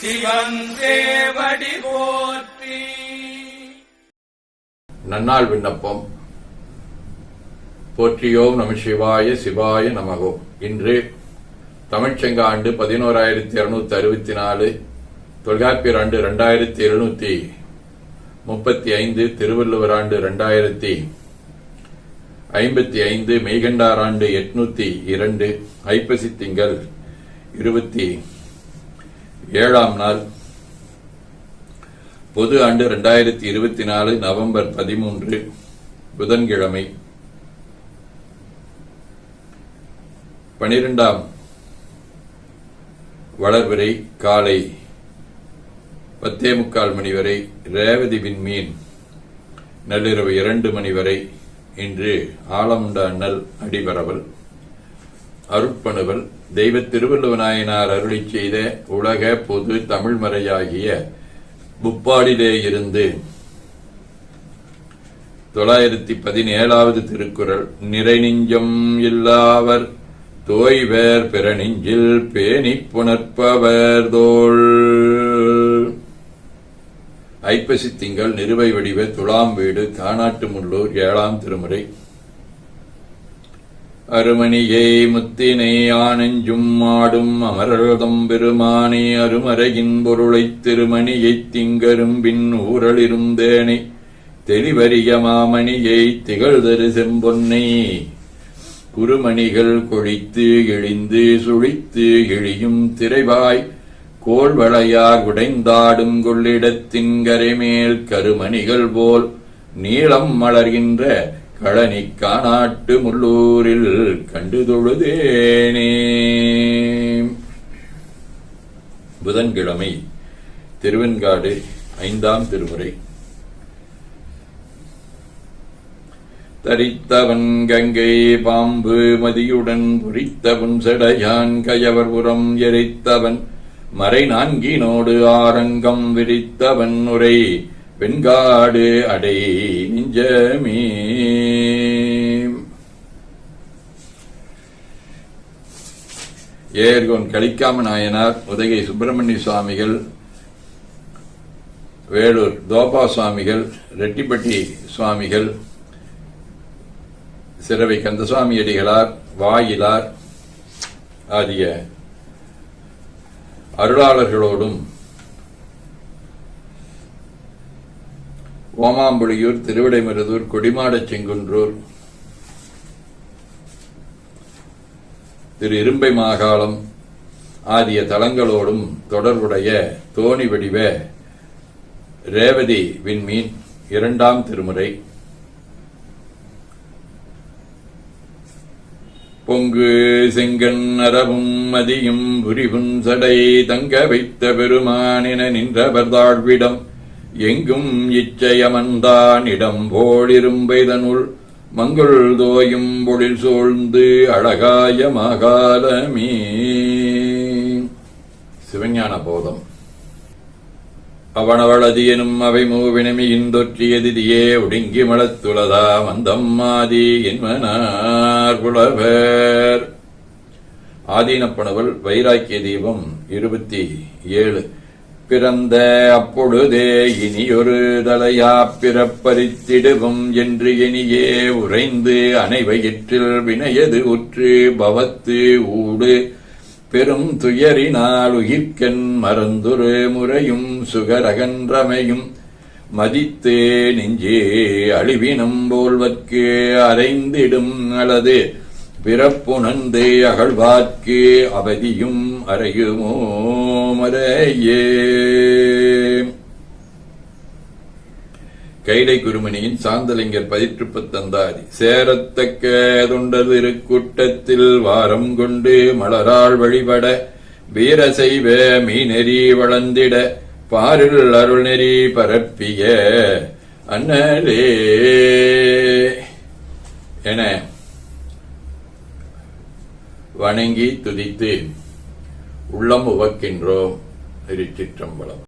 சிவன் போற்றி. நன்னாள் விண்ணப்பம். போற்றியோம் நம சிவாய சிவாய நமகோ. இன்று தமிழ்ச்சங்க ஆண்டு பதினோராயிரத்தி இருநூத்தி அறுபத்தி நாலு தொல்காப்பியர் ஆண்டு ரெண்டாயிரத்தி எழுநூத்தி முப்பத்தி ஐந்து திருவள்ளுவர் ஆண்டு ரெண்டாயிரத்தி ஐம்பத்தி ஐந்து மெய்கண்டார் ஆண்டு எட்நூத்தி இரண்டு ஐப்பசி திங்கள் இருபத்தி ஏழாம் நாள் பொது ஆண்டு ரெண்டாயிரத்தி இருபத்தி நாலு நவம்பர் பதிமூன்று புதன்கிழமை. பனிரெண்டாம் வளர்வரை காலை பத்தே முக்கால் மணி வரை ரேவதி விண்மீன் நள்ளிரவு இரண்டு மணி வரை இன்று ஆலமுண்ட அண்ணல் அடிபரவல். அருட்பணுவல் தெய்வ திருவள்ளுவநாயனார் அருளிச் செய்த உலக பொது தமிழ்மறையாகிய புப்பாடிலே இருந்து தொள்ளாயிரத்தி பதினேழாவது திருக்குறள் நிறைநெஞ்சம் இல்லாவர் தோய்வர் பிறநெஞ்சில் பேணிப் புணர்ப்பவர் தோள் ஐப்பசி திங்கள் நிறுவை வடிவ துலாம் வீடு காணாட்டு முள்ளூர் ஏழாம் திருமுறை. அருமணியை முத்தினை ஆனஞ்சும் ஆடும் அமரர்தம் பெருமானே அருமறையின் பொருளைத் திருமணியைத் திங்கரும்பின் ஊரலிருந்தேனை தெளிவறிய மாமணியை திகழ்தரு செம்பொன்னை. குறுமணிகள் கொழித்து இழிந்து சுழித்து இழியும் திரைவாய் கோள்வளையார் உடைந்தாடும் கொள்ளிடத்தின் கரைமேல் கருமணிகள் போல் நீளம் மலர்கின்ற களனி காணாட்டு முள்ளூரில் கண்டு தொழுதேனே. புதன்கிழமை திருவெண்காடு ஐந்தாம் திருமுறை. தரித்தவன் கங்கை பாம்பு மதியுடன் புரித்தவன் செடையான் கயவர்புறம் எரித்தவன் மறை நான்கினோடு ஆரங்கம் விரித்தவன் உரை. வெண்காடு அடை நெஞ்சமே. ஏர்கோன் கலிக்காம நாயனார் உதகை சுப்பிரமணிய சுவாமிகள் வேலூர் தோபா சுவாமிகள் ரெட்டிப்பட்டி சுவாமிகள் சிறவை கந்தசுவாமி அடிகளார் வாயிலார் ஆகிய அருளாளர்களோடும் ஓமாம்புலியூர் திருவிடைமருதூர் கொடிமாடச் செங்குன்றூர் திரு இரும்பை மாகாளம் ஆகிய தலங்களோடும் தொடர்புடைய தோணி வடிவ ரேவதி விண்மீன் இரண்டாம் திருமுறை. பொங்கு செங்கன் அரவும் மதியும் புரிவும் சடை தங்க வைத்த பெருமானின நின்றவர் தாழ்விடம் எங்கும் இச்சையமந்தான் இடம் போலிரும்பைதனுள் மங்குள் தோயும் பொழில் சூழ்ந்து அழகாய மகாலமே. சிவஞான போதம். அவனவளது எனும் அவை மூவினமி இந்தொற்றியதிதியே ஒடுங்கி மலத்துளதா மந்தம் ஆதி என்மனார் புலவர் ஆதீனப்பனவள் வைராக்கிய தீபம் இருபத்தி ஏழு. பிறந்த அப்பொழுதே இனியொரு தலையா பிறப்பரித்திடுவும் என்று இனியே உறைந்து அனைவயிற்றில் வினையது உற்று பவத்து ஊடு. பெரும் துயரினால் உயிர்க்கண் மறந்துரு முறையும் சுகரகன்றமையும். மதித்து நெஞ்சே அழிவினம் போல்வர்க்கு அரைந்திடும் அளது பிறப்புணர்ந்து அகழ்வார்க்கு அவதியும் அறையுமோ? மறையே கைடை குருமணியின் சாந்தலிங்கர் பதிற்றுப்பத்தந்தாதி சேரத்தக்க தொண்டர் திருக்கூட்டத்தில் வாரம் கொண்டு மலரால் வழிபட வீர செய்வ மீனெறி வளர்ந்திட பாரில் அருள்நெறி பரப்பிய அண்ணலே. என வணங்கி துதித்து உள்ளம் உவக்கின்றோம் திருச்சிற்றம்பலம்.